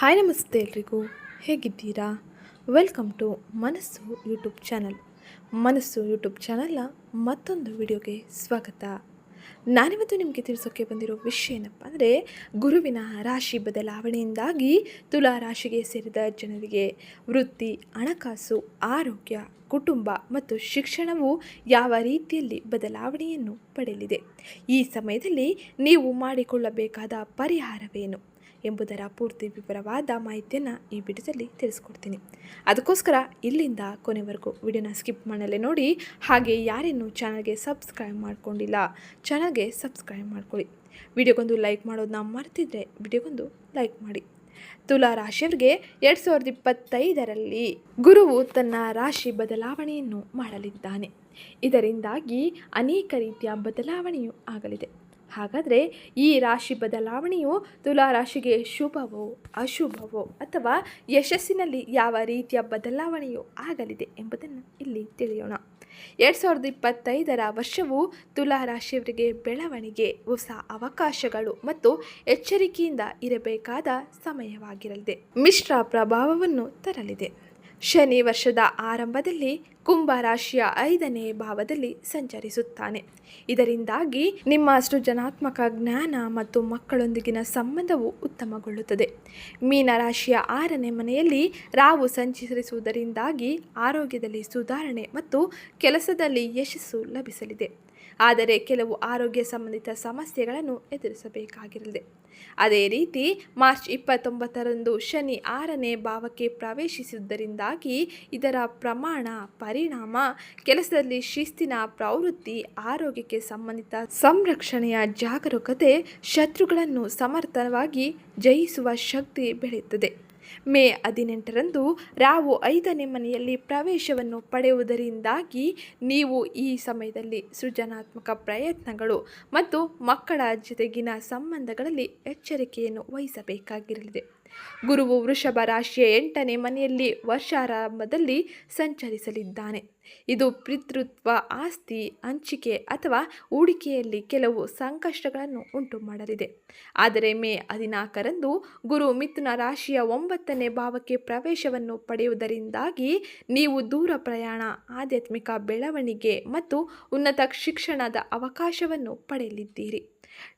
Hi ನಮಸ್ತೆ ಎಲ್ರಿಗೂ. ಹೇಗಿದ್ದೀರಾ? Welcome to Manasu YouTube channel. Manasu YouTube ಚಾನಲ್ನ ಮತ್ತೊಂದು ವಿಡಿಯೋಗೆ ಸ್ವಾಗತ. ನಾನಿವತ್ತು ನಿಮಗೆ ತಿಳಿಸೋಕ್ಕೆ ಬಂದಿರೋ ವಿಷಯ ಏನಪ್ಪ ಅಂದರೆ, ಗುರುವಿನ ರಾಶಿ ಬದಲಾವಣೆಯಿಂದಾಗಿ ತುಲಾ ರಾಶಿಗೆ ಸೇರಿದ ಜನರಿಗೆ ವೃತ್ತಿ, ಹಣಕಾಸು, ಆರೋಗ್ಯ, ಕುಟುಂಬ ಮತ್ತು ಶಿಕ್ಷಣವು ಯಾವ ರೀತಿಯಲ್ಲಿ ಬದಲಾವಣೆಯನ್ನು ಪಡೆಯಲಿದೆ? ಈ ಸಮಯದಲ್ಲಿ ನೀವು ಮಾಡಿಕೊಳ್ಳಬೇಕಾದ ಪರಿಹಾರವೇನು? ಎಂಬುದರ ಪೂರ್ತಿ ವಿವರವಾದ ಮಾಹಿತಿಯನ್ನು ಈ ವಿಡಿಯೋದಲ್ಲಿ ತಿಳಿಸ್ಕೊಡ್ತೀನಿ. ಅದಕ್ಕೋಸ್ಕರ ಇಲ್ಲಿಂದ ಕೊನೆವರೆಗೂ ವಿಡಿಯೋನ ಸ್ಕಿಪ್ ಮಾಡಲೇ ನೋಡಿ, ಹಾಗೆ ಯಾರೇನು ಚಾನಲ್ಗೆ ಸಬ್ಸ್ಕ್ರೈಬ್ ಮಾಡ್ಕೊಂಡಿಲ್ಲ, ಚಾನಲ್ಗೆ ಸಬ್ಸ್ಕ್ರೈಬ್ ಮಾಡ್ಕೊಳ್ಳಿ. ವಿಡಿಯೋಗೊಂದು ಲೈಕ್ ಮಾಡೋದನ್ನ ಮರ್ತಿದ್ರೆ ವಿಡಿಯೋಗೊಂದು ಲೈಕ್ ಮಾಡಿ. ತುಲಾ ರಾಶಿಯವರಿಗೆ ಎರಡು ಸಾವಿರದ ಇಪ್ಪತ್ತೈದರಲ್ಲಿ ಗುರುವು ತನ್ನ ರಾಶಿ ಬದಲಾವಣೆಯನ್ನು ಮಾಡಲಿದ್ದಾನೆ. ಇದರಿಂದಾಗಿ ಅನೇಕ ರೀತಿಯ ಬದಲಾವಣೆಯೂ ಆಗಲಿದೆ. ಹಾಗಾದರೆ ಈ ರಾಶಿ ಬದಲಾವಣೆಯು ತುಲಾ ರಾಶಿಗೆ ಶುಭವೋ ಅಶುಭವೋ ಅಥವಾ ಯಶಸ್ಸಿನಲ್ಲಿ ಯಾವ ರೀತಿಯ ಬದಲಾವಣೆಯು ಆಗಲಿದೆ ಎಂಬುದನ್ನು ಇಲ್ಲಿ ತಿಳಿಯೋಣ. ಎರಡು ಸಾವಿರದ ಇಪ್ಪತ್ತೈದರ ವರ್ಷವು ತುಲಾ ರಾಶಿಯವರಿಗೆ ಬೆಳವಣಿಗೆ, ಹೊಸ ಅವಕಾಶಗಳು ಮತ್ತು ಎಚ್ಚರಿಕೆಯಿಂದ ಇರಬೇಕಾದ ಸಮಯವಾಗಿರಲಿದೆ. ಮಿಶ್ರ ಪ್ರಭಾವವನ್ನು ತರಲಿದೆ. ಶನಿ ವರ್ಷದ ಆರಂಭದಲ್ಲಿ ಕುಂಭ ರಾಶಿಯ ಐದನೇ ಭಾವದಲ್ಲಿ ಸಂಚರಿಸುತ್ತಾನೆ. ಇದರಿಂದಾಗಿ ನಿಮ್ಮ ಸೃಜನಾತ್ಮಕ ಜ್ಞಾನ ಮತ್ತು ಮಕ್ಕಳೊಂದಿಗಿನ ಸಂಬಂಧವು ಉತ್ತಮಗೊಳ್ಳುತ್ತದೆ. ಮೀನ ರಾಶಿಯ ಆರನೇ ಮನೆಯಲ್ಲಿ ರಾವು ಸಂಚರಿಸುವುದರಿಂದಾಗಿ ಆರೋಗ್ಯದಲ್ಲಿ ಸುಧಾರಣೆ ಮತ್ತು ಕೆಲಸದಲ್ಲಿ ಯಶಸ್ಸು ಲಭಿಸಲಿದೆ. ಆದರೆ ಕೆಲವು ಆರೋಗ್ಯ ಸಂಬಂಧಿತ ಸಮಸ್ಯೆಗಳನ್ನು ಎದುರಿಸಬೇಕಾಗಿರಲಿದೆ. ಅದೇ ರೀತಿ, ಮಾರ್ಚ್ ಇಪ್ಪತ್ತೊಂಬತ್ತರಂದು ಶನಿ ಆರನೇ ಭಾವಕ್ಕೆ ಪ್ರವೇಶಿಸಿದ್ದರಿಂದಾಗಿ ಇದರ ಪ್ರಮಾಣ, ಪರಿಣಾಮ, ಕೆಲಸದಲ್ಲಿ ಶಿಸ್ತಿನ ಪ್ರವೃತ್ತಿ, ಆರೋಗ್ಯಕ್ಕೆ ಸಂಬಂಧಿತ ಸಂರಕ್ಷಣೆಯ ಜಾಗರೂಕತೆ, ಶತ್ರುಗಳನ್ನು ಸಮರ್ಥವಾಗಿ ಜಯಿಸುವ ಶಕ್ತಿ ಬೆಳೆಯುತ್ತದೆ. ಮೇ ಹದಿನೆಂಟರಂದು ರಾವು ಐದನೇ ಮನೆಯಲ್ಲಿ ಪ್ರವೇಶವನ್ನು ಪಡೆಯುವುದರಿಂದಾಗಿ ನೀವು ಈ ಸಮಯದಲ್ಲಿ ಸೃಜನಾತ್ಮಕ ಪ್ರಯತ್ನಗಳು ಮತ್ತು ಮಕ್ಕಳ ಜೊತೆಗಿನ ಸಂಬಂಧಗಳಲ್ಲಿ ಎಚ್ಚರಿಕೆಯನ್ನು ವಹಿಸಬೇಕಾಗಿರಲಿದೆ. ಗುರುವು ವೃಷಭ ರಾಶಿಯ ಎಂಟನೇ ಮನೆಯಲ್ಲಿ ವರ್ಷಾರಂಭದಲ್ಲಿ ಸಂಚರಿಸಲಿದ್ದಾನೆ. ಇದು ಪಿತೃತ್ವ, ಆಸ್ತಿ, ಹಂಚಿಕೆ ಅಥವಾ ಹೂಡಿಕೆಯಲ್ಲಿ ಕೆಲವು ಸಂಕಷ್ಟಗಳನ್ನು ಉಂಟು ಮಾಡಲಿದೆ ಆದರೆ ಮೇ ಹದಿನಾಲ್ಕರಂದು ಗುರು ಮಿಥುನ ರಾಶಿಯ ಒಂಬತ್ತನೇ ಭಾವಕ್ಕೆ ಪ್ರವೇಶವನ್ನು ಪಡೆಯುವುದರಿಂದಾಗಿ ನೀವು ದೂರ ಪ್ರಯಾಣ, ಆಧ್ಯಾತ್ಮಿಕ ಬೆಳವಣಿಗೆ ಮತ್ತು ಉನ್ನತ ಶಿಕ್ಷಣದ ಅವಕಾಶವನ್ನು ಪಡೆಯಲಿದ್ದೀರಿ.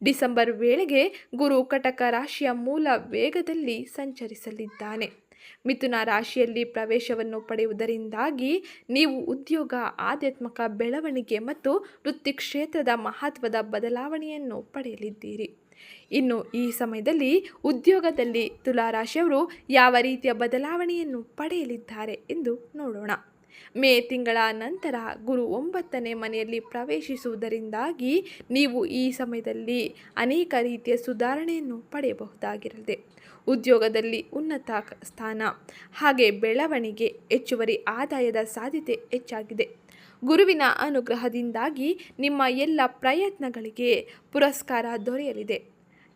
ಡಿಸೆಂಬರ್ ವೇಳೆಗೆ ಗುರು ಕಟಕ ರಾಶಿಯ ಮೂಲ ವೇಗದಲ್ಲಿ ಸಂಚರಿಸಲಿದ್ದಾನೆ. ಮಿಥುನ ರಾಶಿಯಲ್ಲಿ ಪ್ರವೇಶವನ್ನು ಪಡೆಯುವುದರಿಂದಾಗಿ ನೀವು ಉದ್ಯೋಗ, ಆಧ್ಯಾತ್ಮಕ ಬೆಳವಣಿಗೆ ಮತ್ತು ವೃತ್ತಿ ಕ್ಷೇತ್ರದ ಮಹತ್ವದ ಬದಲಾವಣೆಯನ್ನು ಪಡೆಯಲಿದ್ದೀರಿ. ಇನ್ನು ಈ ಸಮಯದಲ್ಲಿ ಉದ್ಯೋಗದಲ್ಲಿ ತುಲಾರಾಶಿಯವರು ಯಾವ ರೀತಿಯ ಬದಲಾವಣೆಯನ್ನು ಪಡೆಯಲಿದ್ದಾರೆ ಎಂದು ನೋಡೋಣ. ಮೇ ತಿಂಗಳ ನಂತರ ಗುರು ಒಂಬತ್ತನೇ ಮನೆಯಲ್ಲಿ ಪ್ರವೇಶಿಸುವುದರಿಂದಾಗಿ ನೀವು ಈ ಸಮಯದಲ್ಲಿ ಅನೇಕ ರೀತಿಯ ಸುಧಾರಣೆಯನ್ನು ಪಡೆಯಬಹುದಾಗಿರಲಿದೆ ಉದ್ಯೋಗದಲ್ಲಿ ಉನ್ನತ ಸ್ಥಾನ. ಹಾಗೆ ಬೆಳವಣಿಗೆ ಹೆಚ್ಚುವರಿ ಆದಾಯದ ಸಾಧ್ಯತೆ ಹೆಚ್ಚಾಗಿದೆ. ಗುರುವಿನ ಅನುಗ್ರಹದಿಂದಾಗಿ ನಿಮ್ಮ ಎಲ್ಲ ಪ್ರಯತ್ನಗಳಿಗೆ ಪುರಸ್ಕಾರ ದೊರೆಯಲಿದೆ.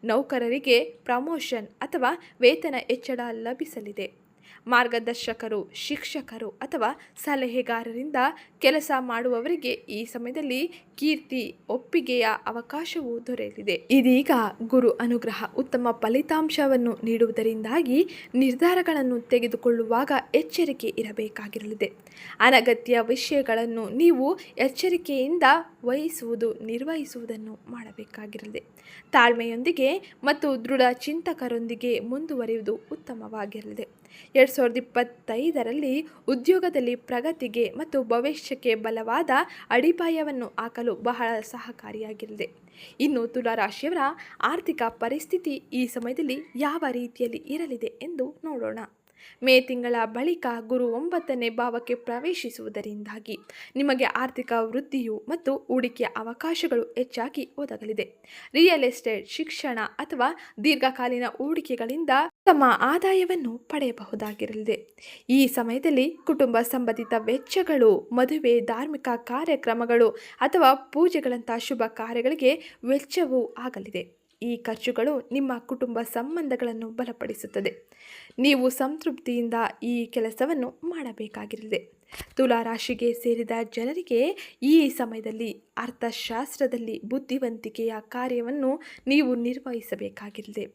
ನೌಕರರಿಗೆ ಪ್ರಮೋಷನ್ ಅಥವಾ ವೇತನ ಹೆಚ್ಚಳ ಲಭಿಸಲಿದೆ. ಮಾರ್ಗದರ್ಶಕರು, ಶಿಕ್ಷಕರು ಅಥವಾ ಸಲಹೆಗಾರರಿಂದ ಕೆಲಸ ಮಾಡುವವರಿಗೆ ಈ ಸಮಯದಲ್ಲಿ ಕೀರ್ತಿ, ಒಪ್ಪಿಗೆಯ ಅವಕಾಶವು ದೊರೆಯಲಿದೆ. ಇದೀಗ ಗುರು ಅನುಗ್ರಹ ಉತ್ತಮ ಫಲಿತಾಂಶವನ್ನು ನೀಡುವುದರಿಂದಾಗಿ ನಿರ್ಧಾರಗಳನ್ನು ತೆಗೆದುಕೊಳ್ಳುವಾಗ ಎಚ್ಚರಿಕೆ ಇರಬೇಕಾಗಿರಲಿದೆ. ಅನಗತ್ಯ ವಿಷಯಗಳನ್ನು ನೀವು ಎಚ್ಚರಿಕೆಯಿಂದ ವಹಿಸುವುದು, ನಿರ್ವಹಿಸುವುದನ್ನು ಮಾಡಬೇಕಾಗಿರಲಿದೆ. ತಾಳ್ಮೆಯೊಂದಿಗೆ ಮತ್ತು ದೃಢ ಚಿಂತಕರೊಂದಿಗೆ ಮುಂದುವರಿಯುವುದು ಉತ್ತಮವಾಗಿರಲಿದೆ. ಎರಡು ಸಾವಿರದ ಇಪ್ಪತ್ತೈದರಲ್ಲಿ ಉದ್ಯೋಗದಲ್ಲಿ ಪ್ರಗತಿಗೆ ಮತ್ತು ಭವಿಷ್ಯಕ್ಕೆ ಬಲವಾದ ಅಡಿಪಾಯವನ್ನು ಹಾಕಲು ಬಹಳ ಸಹಕಾರಿಯಾಗಿರಲಿದೆ. ಇನ್ನು ತುಲಾರಾಶಿಯವರ ಆರ್ಥಿಕ ಪರಿಸ್ಥಿತಿ ಈ ಸಮಯದಲ್ಲಿ ಯಾವ ರೀತಿಯಲ್ಲಿ ಇರಲಿದೆ ಎಂದು ನೋಡೋಣ. ಮೇ ತಿಂಗಳ ಬಳಿಕ ಗುರು ಒಂಬತ್ತನೇ ಭಾವಕ್ಕೆ ಪ್ರವೇಶಿಸುವುದರಿಂದಾಗಿ ನಿಮಗೆ ಆರ್ಥಿಕ ವೃದ್ಧಿಯು ಮತ್ತು ಹೂಡಿಕೆಯ ಅವಕಾಶಗಳು ಹೆಚ್ಚಾಗಿ ಒದಗಲಿದೆ. ರಿಯಲ್ ಎಸ್ಟೇಟ್, ಶಿಕ್ಷಣ ಅಥವಾ ದೀರ್ಘಕಾಲೀನ ಹೂಡಿಕೆಗಳಿಂದ ತಮ್ಮ ಆದಾಯವನ್ನು ಪಡೆಯಬಹುದಾಗಿರಲಿದೆ. ಈ ಸಮಯದಲ್ಲಿ ಕುಟುಂಬ ಸಂಬಂಧಿತ ವೆಚ್ಚಗಳು, ಮದುವೆ, ಧಾರ್ಮಿಕ ಕಾರ್ಯಕ್ರಮಗಳು ಅಥವಾ ಪೂಜೆಗಳಂತಹ ಶುಭ ಕಾರ್ಯಗಳಿಗೆ ವೆಚ್ಚವೂ ಆಗಲಿದೆ. ಈ ಖರ್ಚುಗಳು ನಿಮ್ಮ ಕುಟುಂಬ ಸಂಬಂಧಗಳನ್ನು ಬಲಪಡಿಸುತ್ತದೆ. ನೀವು ಸಂತೃಪ್ತಿಯಿಂದ ಈ ಕೆಲಸವನ್ನು ಮಾಡಬೇಕಾಗಿರಲಿದೆ ತುಲಾ ರಾಶಿಗೆ ಸೇರಿದ ಜನರಿಗೆ ಈ ಸಮಯದಲ್ಲಿ ಅರ್ಥಶಾಸ್ತ್ರದಲ್ಲಿ ಬುದ್ಧಿವಂತಿಕೆಯ ಕಾರ್ಯವನ್ನು ನೀವು ನಿರ್ವಹಿಸಬೇಕಾಗಿರಲಿದೆ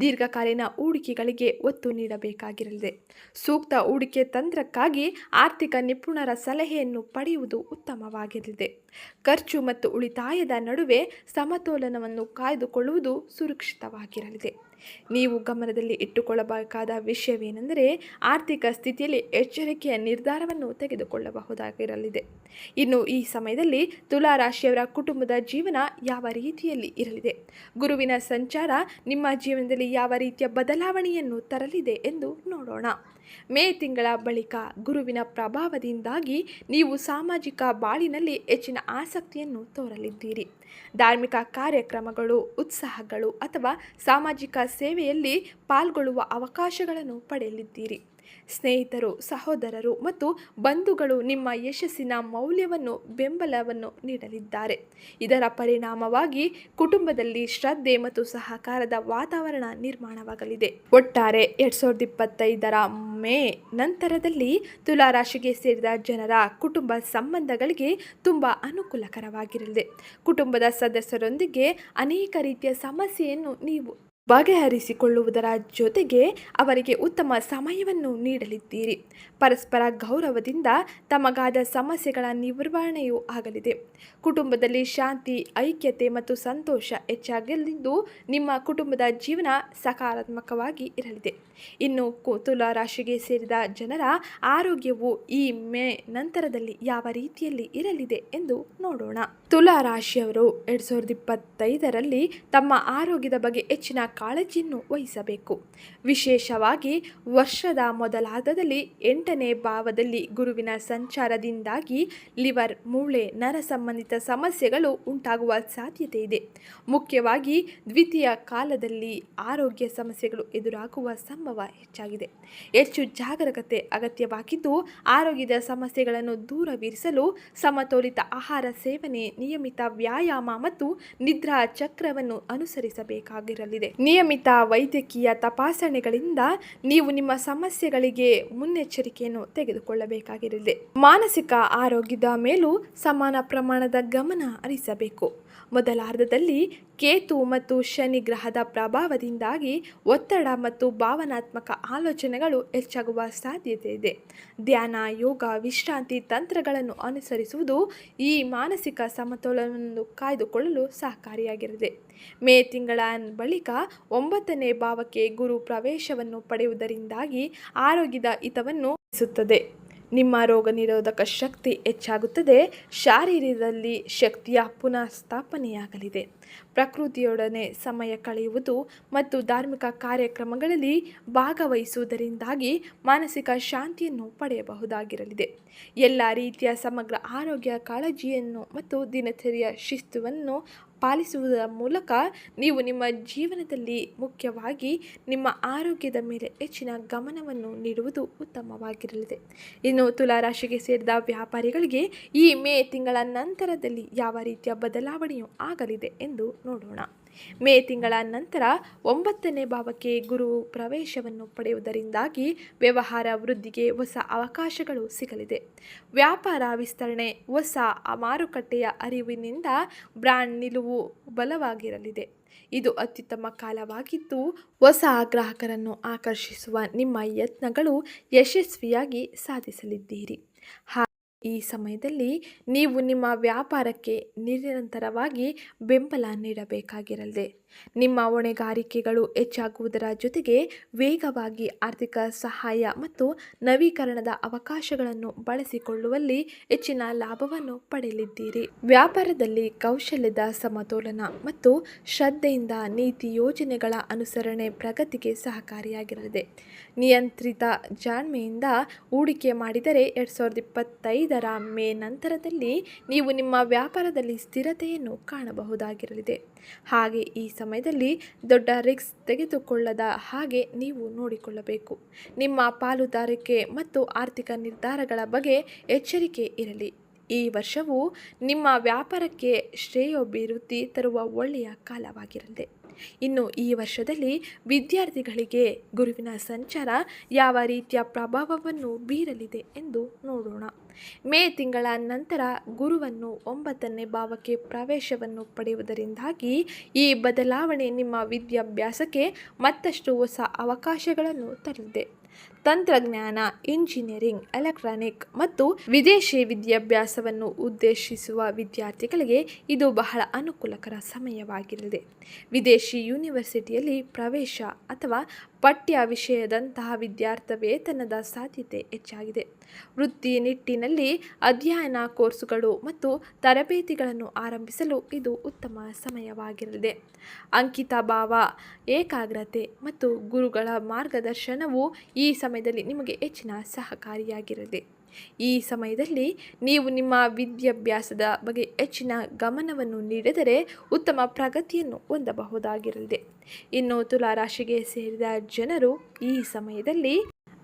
ದೀರ್ಘಕಾಲೀನ ಹೂಡಿಕೆಗಳಿಗೆ ಒತ್ತು ನೀಡಬೇಕಾಗಿರಲಿದೆ. ಸೂಕ್ತ ಹೂಡಿಕೆ ತಂತ್ರಕ್ಕಾಗಿ ಆರ್ಥಿಕ ನಿಪುಣರ ಸಲಹೆಯನ್ನು ಪಡೆಯುವುದು ಉತ್ತಮವಾಗಿರಲಿದೆ. ಖರ್ಚು ಮತ್ತು ಉಳಿತಾಯದ ನಡುವೆ ಸಮತೋಲನವನ್ನು ಕಾಯ್ದುಕೊಳ್ಳುವುದು ಸುರಕ್ಷಿತವಾಗಿರಲಿದೆ. ನೀವು ಗಮನದಲ್ಲಿ ಇಟ್ಟುಕೊಳ್ಳಬೇಕಾದ ವಿಷಯವೇನೆಂದರೆ ಆರ್ಥಿಕ ಸ್ಥಿತಿಯಲ್ಲಿ ಎಚ್ಚರಿಕೆಯ ನಿರ್ಧಾರವನ್ನು ತೆಗೆದುಕೊಳ್ಳಬಹುದಾಗಿರಲಿದೆ. ಇನ್ನು ಈ ಸಮಯದಲ್ಲಿ ತುಲಾ ರಾಶಿಯವರ ಕುಟುಂಬದ ಜೀವನ ಯಾವ ರೀತಿಯಲ್ಲಿ ಇರಲಿದೆ? ಗುರುವಿನ ಸಂಚಾರ ನಿಮ್ಮ ಜೀವನದಲ್ಲಿ ಯಾವ ರೀತಿಯ ಬದಲಾವಣೆಯನ್ನು ತರಲಿದೆ ಎಂದು ನೋಡೋಣ. ಮೇ ತಿಂಗಳ ಬಳಿಕ ಗುರುವಿನ ಪ್ರಭಾವದಿಂದಾಗಿ ನೀವು ಸಾಮಾಜಿಕ ಬಾಳಿನಲ್ಲಿ ಹೆಚ್ಚಿನ ಆಸಕ್ತಿಯನ್ನು ತೋರಲಿದ್ದೀರಿ. ಧಾರ್ಮಿಕ ಕಾರ್ಯಕ್ರಮಗಳು, ಉತ್ಸಾಹಗಳು ಅಥವಾ ಸಾಮಾಜಿಕ ಸೇವೆಯಲ್ಲಿ ಪಾಲ್ಗೊಳ್ಳುವ ಅವಕಾಶಗಳನ್ನು ಪಡೆಯಲಿದ್ದೀರಿ. ಸ್ನೇಹಿತರು, ಸಹೋದರರು ಮತ್ತು ಬಂಧುಗಳು ನಿಮ್ಮ ಯಶಸ್ಸಿನ ಮೌಲ್ಯವನ್ನು, ಬೆಂಬಲವನ್ನು ನೀಡಲಿದ್ದಾರೆ. ಇದರ ಪರಿಣಾಮವಾಗಿ ಕುಟುಂಬದಲ್ಲಿ ಶ್ರದ್ಧೆ ಮತ್ತು ಸಹಕಾರದ ವಾತಾವರಣ ನಿರ್ಮಾಣವಾಗಲಿದೆ. ಒಟ್ಟಾರೆ ಎರಡ್ ಸಾವಿರದ ಇಪ್ಪತ್ತೈದರ ಮೇ ನಂತರದಲ್ಲಿ ತುಲಾರಾಶಿಗೆ ಸೇರಿದ ಜನರ ಕುಟುಂಬ ಸಂಬಂಧಗಳಿಗೆ ತುಂಬ ಅನುಕೂಲಕರವಾಗಿರಲಿದೆ. ಕುಟುಂಬದ ಸದಸ್ಯರೊಂದಿಗೆ ಅನೇಕ ರೀತಿಯ ಸಮಸ್ಯೆಯನ್ನು ನೀವು ಬಗೆಹರಿಸಿಕೊಳ್ಳುವುದರ ಜೊತೆಗೆ ಅವರಿಗೆ ಉತ್ತಮ ಸಮಯವನ್ನು ನೀಡಲಿದ್ದೀರಿ. ಪರಸ್ಪರ ಗೌರವದಿಂದ ತಮಗಾದ ಸಮಸ್ಯೆಗಳ ನಿರ್ವಹಣೆಯೂ ಆಗಲಿದೆ. ಕುಟುಂಬದಲ್ಲಿ ಶಾಂತಿ, ಐಕ್ಯತೆ ಮತ್ತು ಸಂತೋಷ ಹೆಚ್ಚಾಗಲಿದ್ದು ನಿಮ್ಮ ಕುಟುಂಬದ ಜೀವನ ಸಕಾರಾತ್ಮಕವಾಗಿ ಇರಲಿದೆ. ಇನ್ನು ಕುತುಲ ರಾಶಿಗೆ ಸೇರಿದ ಜನರ ಆರೋಗ್ಯವು ಈ ಮೇ ನಂತರದಲ್ಲಿ ಯಾವ ರೀತಿಯಲ್ಲಿ ಇರಲಿದೆ ಎಂದು ನೋಡೋಣ. ತುಲಾ ರಾಶಿಯವರು ಎರಡು ಸಾವಿರದ ಇಪ್ಪತ್ತೈದರಲ್ಲಿ ತಮ್ಮ ಆರೋಗ್ಯದ ಬಗ್ಗೆ ಹೆಚ್ಚಿನ ಕಾಳಜಿಯನ್ನು ವಹಿಸಬೇಕು. ವಿಶೇಷವಾಗಿ ವರ್ಷದ ಮೊದಲಾದದಲ್ಲಿ ಎಂಟನೇ ಭಾವದಲ್ಲಿ ಗುರುವಿನ ಸಂಚಾರದಿಂದಾಗಿ ಲಿವರ್, ಮೂಳೆ, ನರ ಸಂಬಂಧಿತ ಸಮಸ್ಯೆಗಳು ಉಂಟಾಗುವ ಸಾಧ್ಯತೆ ಇದೆ. ಮುಖ್ಯವಾಗಿ ದ್ವಿತೀಯ ಕಾಲದಲ್ಲಿ ಆರೋಗ್ಯ ಸಮಸ್ಯೆಗಳು ಎದುರಾಗುವ ಸಂಭವ ಹೆಚ್ಚಾಗಿದೆ. ಹೆಚ್ಚು ಜಾಗರೂಕತೆ ಅಗತ್ಯವಾಗಿದ್ದು, ಆರೋಗ್ಯದ ಸಮಸ್ಯೆಗಳನ್ನು ದೂರವಿರಿಸಲು ಸಮತೋಲಿತ ಆಹಾರ ಸೇವನೆ ನಿಯಮಿತ ವ್ಯಾಯಾಮ ಮತ್ತು ನಿದ್ರಾ ಚಕ್ರವನ್ನು ಅನುಸರಿಸಬೇಕಾಗಿರಲಿದೆ. ನಿಯಮಿತ ವೈದ್ಯಕೀಯ ತಪಾಸಣೆಗಳಿಂದ ನೀವು ನಿಮ್ಮ ಸಮಸ್ಯೆಗಳಿಗೆ ಮುನ್ನೆಚ್ಚರಿಕೆಯನ್ನು ತೆಗೆದುಕೊಳ್ಳಬೇಕಾಗಿರಲಿದೆ. ಮಾನಸಿಕ ಆರೋಗ್ಯದ ಮೇಲೂ ಸಮಾನ ಪ್ರಮಾಣದ ಗಮನ ಹರಿಸಬೇಕು. ಮೊದಲಾರ್ಧದಲ್ಲಿ ಕೇತು ಮತ್ತು ಶನಿ ಗ್ರಹದ ಪ್ರಭಾವದಿಂದಾಗಿ ಒತ್ತಡ ಮತ್ತು ಭಾವನಾತ್ಮಕ ಆಲೋಚನೆಗಳು ಹೆಚ್ಚಾಗುವ ಸಾಧ್ಯತೆ ಇದೆ. ಧ್ಯಾನ, ಯೋಗ, ವಿಶ್ರಾಂತಿ ತಂತ್ರಗಳನ್ನು ಅನುಸರಿಸುವುದು ಈ ಮಾನಸಿಕ ಸಮತೋಲನವನ್ನು ಕಾಯ್ದುಕೊಳ್ಳಲು ಸಹಕಾರಿಯಾಗಿರಲಿದೆ ಮೇ ತಿಂಗಳ ಬಳಿಕ ಒಂಬತ್ತನೇ ಭಾವಕ್ಕೆ ಗುರು ಪ್ರವೇಶವನ್ನು ಪಡೆಯುವುದರಿಂದಾಗಿ ಆರೋಗ್ಯದ ಹಿತವನ್ನು ಸುತ್ತದೆ ನಿಮ್ಮ ರೋಗ ನಿರೋಧಕ ಶಕ್ತಿ ಹೆಚ್ಚಾಗುತ್ತದೆ. ಶಾರೀರದಲ್ಲಿ ಶಕ್ತಿಯ ಪುನಃ ಸ್ಥಾಪನೆಯಾಗಲಿದೆ ಪ್ರಕೃತಿಯೊಡನೆ ಸಮಯ ಕಳೆಯುವುದು ಮತ್ತು ಧಾರ್ಮಿಕ ಕಾರ್ಯಕ್ರಮಗಳಲ್ಲಿ ಭಾಗವಹಿಸುವುದರಿಂದಾಗಿ ಮಾನಸಿಕ ಶಾಂತಿಯನ್ನು ಪಡೆಯಬಹುದಾಗಿರಲಿದೆ. ಎಲ್ಲ ರೀತಿಯ ಸಮಗ್ರ ಆರೋಗ್ಯ ಕಾಳಜಿಯನ್ನು ಮತ್ತು ದಿನಚರಿಯ ಶಿಸ್ತುವನ್ನು ಪಾಲಿಸುವುದರ ಮೂಲಕ ನೀವು ನಿಮ್ಮ ಜೀವನದಲ್ಲಿ ಮುಖ್ಯವಾಗಿ ನಿಮ್ಮ ಆರೋಗ್ಯದ ಮೇಲೆ ಹೆಚ್ಚಿನ ಗಮನವನ್ನು ನೀಡುವುದು ಉತ್ತಮವಾಗಿರಲಿದೆ. ಇನ್ನು ತುಲಾ ರಾಶಿಗೆ ಸೇರಿದ ವ್ಯಾಪಾರಿಗಳಿಗೆ ಈ ಮೇ ತಿಂಗಳ ನಂತರದಲ್ಲಿ ಯಾವ ರೀತಿಯ ಬದಲಾವಣೆಯು ಆಗಲಿದೆ ಎಂದು ನೋಡೋಣ. ಮೇ ತಿಂಗಳ ನಂತರ ಒಂಬತ್ತನೇ ಭಾವಕ್ಕೆ ಗುರು ಪ್ರವೇಶವನ್ನು ಪಡೆಯುವುದರಿಂದಾಗಿ ವ್ಯವಹಾರ ವೃದ್ಧಿಗೆ ಹೊಸ ಅವಕಾಶಗಳು ಸಿಗಲಿದೆ. ವ್ಯಾಪಾರ ವಿಸ್ತರಣೆ, ಹೊಸ ಮಾರುಕಟ್ಟೆಯ ಅರಿವಿನಿಂದ ಬ್ರ್ಯಾಂಡ್ ನಿಲುವು ಬಲವಾಗಿರಲಿದೆ. ಇದು ಅತ್ಯುತ್ತಮ ಕಾಲವಾಗಿದ್ದು, ಹೊಸ ಗ್ರಾಹಕರನ್ನು ಆಕರ್ಷಿಸುವ ನಿಮ್ಮ ಯತ್ನಗಳು ಯಶಸ್ವಿಯಾಗಿ ಸಾಧಿಸಲಿದ್ದೀರಿ. ಈ ಸಮಯದಲ್ಲಿ ನೀವು ನಿಮ್ಮ ವ್ಯಾಪಾರಕ್ಕೆ ನಿರಂತರವಾಗಿ ಬೆಂಬಲ ನೀಡಬೇಕಾಗಿರಲಿದೆ. ನಿಮ್ಮ ಹೊಣೆಗಾರಿಕೆಗಳು ಹೆಚ್ಚಾಗುವುದರ ಜೊತೆಗೆ ವೇಗವಾಗಿ ಆರ್ಥಿಕ ಸಹಾಯ ಮತ್ತು ನವೀಕರಣದ ಅವಕಾಶಗಳನ್ನು ಬಳಸಿಕೊಳ್ಳುವಲ್ಲಿ ಹೆಚ್ಚಿನ ಲಾಭವನ್ನು ಪಡೆಯಲಿದ್ದೀರಿ. ವ್ಯಾಪಾರದಲ್ಲಿ ಕೌಶಲ್ಯದ ಸಮತೋಲನ ಮತ್ತು ಶ್ರದ್ಧೆಯಿಂದ ನೀತಿ ಯೋಜನೆಗಳ ಅನುಸರಣೆ ಪ್ರಗತಿಗೆ ಸಹಕಾರಿಯಾಗಿರಲಿದೆ. ನಿಯಂತ್ರಿತ ಜಾಣ್ಮೆಯಿಂದ ಹೂಡಿಕೆ ಮಾಡಿದರೆ ಎರಡು ಸಾವಿರದ ಇಪ್ಪತ್ತೈದರ ಮೇ ನಂತರದಲ್ಲಿ ನೀವು ನಿಮ್ಮ ವ್ಯಾಪಾರದಲ್ಲಿ ಸ್ಥಿರತೆಯನ್ನು ಕಾಣಬಹುದಾಗಿರಲಿದೆ. ಹಾಗೆ ಈ ಸಮಯದಲ್ಲಿ ದೊಡ್ಡ ರಿಕ್ಸ್ ತೆಗೆದುಕೊಳ್ಳದ ಹಾಗೆ ನೀವು ನೋಡಿಕೊಳ್ಳಬೇಕು. ನಿಮ್ಮ ಪಾಲುದಾರಿಕೆ ಮತ್ತು ಆರ್ಥಿಕ ನಿರ್ಧಾರಗಳ ಬಗ್ಗೆ ಎಚ್ಚರಿಕೆ ಇರಲಿ. ಈ ವರ್ಷವು ನಿಮ್ಮ ವ್ಯಾಪಾರಕ್ಕೆ ಶ್ರೇಯೋಭಿವೃದ್ಧಿ ತರುವ ಒಳ್ಳೆಯ ಕಾಲವಾಗಿರಲಿದೆ ಇನ್ನು ಈ ವರ್ಷದಲ್ಲಿ ವಿದ್ಯಾರ್ಥಿಗಳಿಗೆ ಗುರುವಿನ ಸಂಚಾರ ಯಾವ ರೀತಿಯ ಪ್ರಭಾವವನ್ನು ಬೀರಲಿದೆ ಎಂದು ನೋಡೋಣ. ಮೇ ತಿಂಗಳ ನಂತರ ಗುರುವನ್ನು ಒಂಬತ್ತನೇ ಭಾವಕ್ಕೆ ಪ್ರವೇಶವನ್ನು ಪಡೆಯುವುದರಿಂದಾಗಿ ಈ ಬದಲಾವಣೆ ನಿಮ್ಮ ವಿದ್ಯಾಭ್ಯಾಸಕ್ಕೆ ಮತ್ತಷ್ಟು ಹೊಸ ಅವಕಾಶಗಳನ್ನು ತರಲಿದೆ. ತಂತ್ರಜ್ಞಾನ, ಇಂಜಿನಿಯರಿಂಗ್, ಎಲೆಕ್ಟ್ರಾನಿಕ್ ಮತ್ತು ವಿದೇಶಿ ವಿದ್ಯಾಭ್ಯಾಸವನ್ನು ಉದ್ದೇಶಿಸುವ ವಿದ್ಯಾರ್ಥಿಗಳಿಗೆ ಇದು ಬಹಳ ಅನುಕೂಲಕರ ಸಮಯವಾಗಿರಲಿದೆ. ವಿದೇಶಿ ಯೂನಿವರ್ಸಿಟಿಯಲ್ಲಿ ಪ್ರವೇಶ ಅಥವಾ ಪಠ್ಯ ವಿಷಯದಂತಹ ವಿದ್ಯಾರ್ಥ ವೇತನದ ಸಾಧ್ಯತೆ ಹೆಚ್ಚಾಗಿದೆ. ವೃತ್ತಿ ನಿಟ್ಟಿನಲ್ಲಿ ಅಧ್ಯಯನ ಕೋರ್ಸುಗಳು ಮತ್ತು ತರಬೇತಿಗಳನ್ನು ಆರಂಭಿಸಲು ಇದು ಉತ್ತಮ ಸಮಯವಾಗಿರಲಿದೆ. ಅಂಕಿತ ಭಾವ ಏಕಾಗ್ರತೆ ಮತ್ತು ಗುರುಗಳ ಮಾರ್ಗದರ್ಶನವು ಈ ಸಮಯದಲ್ಲಿ ನಿಮಗೆ ಹೆಚ್ಚಿನ ಸಹಕಾರಿಯಾಗಿರಲಿ. ಈ ಸಮಯದಲ್ಲಿ ನೀವು ನಿಮ್ಮ ವಿದ್ಯಾಭ್ಯಾಸದ ಬಗ್ಗೆ ಹೆಚ್ಚಿನ ಗಮನವನ್ನು ನೀಡಿದರೆ ಉತ್ತಮ ಪ್ರಗತಿಯನ್ನು ಹೊಂದಬಹುದಾಗಿರಲಿದೆ ಇನ್ನು ತುಲಾ ರಾಶಿಗೆ ಸೇರಿದ ಜನರು ಈ ಸಮಯದಲ್ಲಿ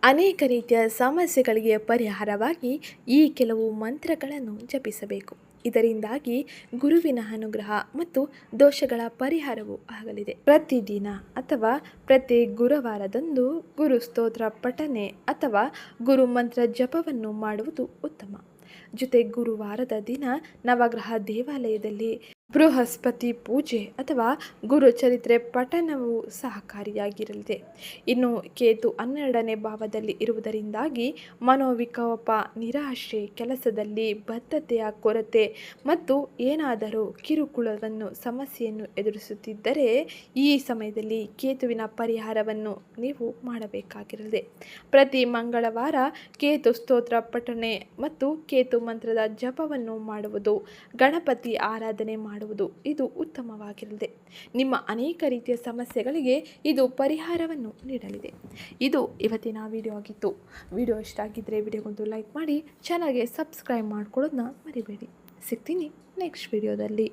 ಅನೇಕ ರೀತಿಯ ಸಮಸ್ಯೆಗಳಿಗೆ ಪರಿಹಾರವಾಗಿ ಈ ಕೆಲವು ಮಂತ್ರಗಳನ್ನು ಜಪಿಸಬೇಕು. ಇದರಿಂದಾಗಿ ಗುರುವಿನ ಅನುಗ್ರಹ ಮತ್ತು ದೋಷಗಳ ಪರಿಹಾರವೂ ಆಗಲಿದೆ. ಪ್ರತಿದಿನ ಅಥವಾ ಪ್ರತಿ ಗುರುವಾರದಂದು ಗುರು ಸ್ತೋತ್ರ ಪಠನೆ ಅಥವಾ ಗುರು ಮಂತ್ರ ಜಪವನ್ನು ಮಾಡುವುದು ಉತ್ತಮ. ಜೊತೆ ಗುರುವಾರದ ದಿನ ನವಗ್ರಹ ದೇವಾಲಯದಲ್ಲಿ ಬೃಹಸ್ಪತಿ ಪೂಜೆ ಅಥವಾ ಗುರುಚರಿತ್ರೆ ಪಠಣವು ಸಹಕಾರಿಯಾಗಿರಲಿದೆ. ಇನ್ನು ಕೇತು ಹನ್ನೆರಡನೇ ಭಾವದಲ್ಲಿ ಇರುವುದರಿಂದಾಗಿ ಮನೋವಿಕೋಪ, ನಿರಾಶೆ, ಕೆಲಸದಲ್ಲಿ ಬದ್ಧತೆಯ ಕೊರತೆ ಮತ್ತು ಏನಾದರೂ ಕಿರುಕುಳವನ್ನು, ಸಮಸ್ಯೆಯನ್ನು ಎದುರಿಸುತ್ತಿದ್ದರೆ ಈ ಸಮಯದಲ್ಲಿ ಕೇತುವಿನ ಪರಿಹಾರವನ್ನು ನೀವು ಮಾಡಬೇಕಾಗಿರಲಿದೆ. ಪ್ರತಿ ಮಂಗಳವಾರ ಕೇತು ಸ್ತೋತ್ರ, ಪಠಣೆ ಮತ್ತು ಕೇತು ಮಂತ್ರದ ಜಪವನ್ನು ಮಾಡುವುದು ಗಣಪತಿ ಆರಾಧನೆ ಮಾಡುವುದು. ಇದು ಉತ್ತಮವಾಗಿರಲಿದೆ. ನಿಮ್ಮ ಅನೇಕ ರೀತಿಯ ಸಮಸ್ಯೆಗಳಿಗೆ ಇದು ಪರಿಹಾರವನ್ನು ನೀಡಲಿದೆ. ಇದು ಇವತ್ತಿನ ವಿಡಿಯೋ ಆಗಿತ್ತು. ವಿಡಿಯೋ ಇಷ್ಟ ಆಗಿದ್ದರೆ ವಿಡಿಯೋಗೊಂದು ಲೈಕ್ ಮಾಡಿ ಚಾನಲ್ಗೆ ಸಬ್ಸ್ಕ್ರೈಬ್ ಮಾಡ್ಕೊಳ್ಳೋದನ್ನ ಮರಿಬೇಡಿ. ಸಿಗ್ತೀನಿ ನೆಕ್ಸ್ಟ್ ವಿಡಿಯೋದಲ್ಲಿ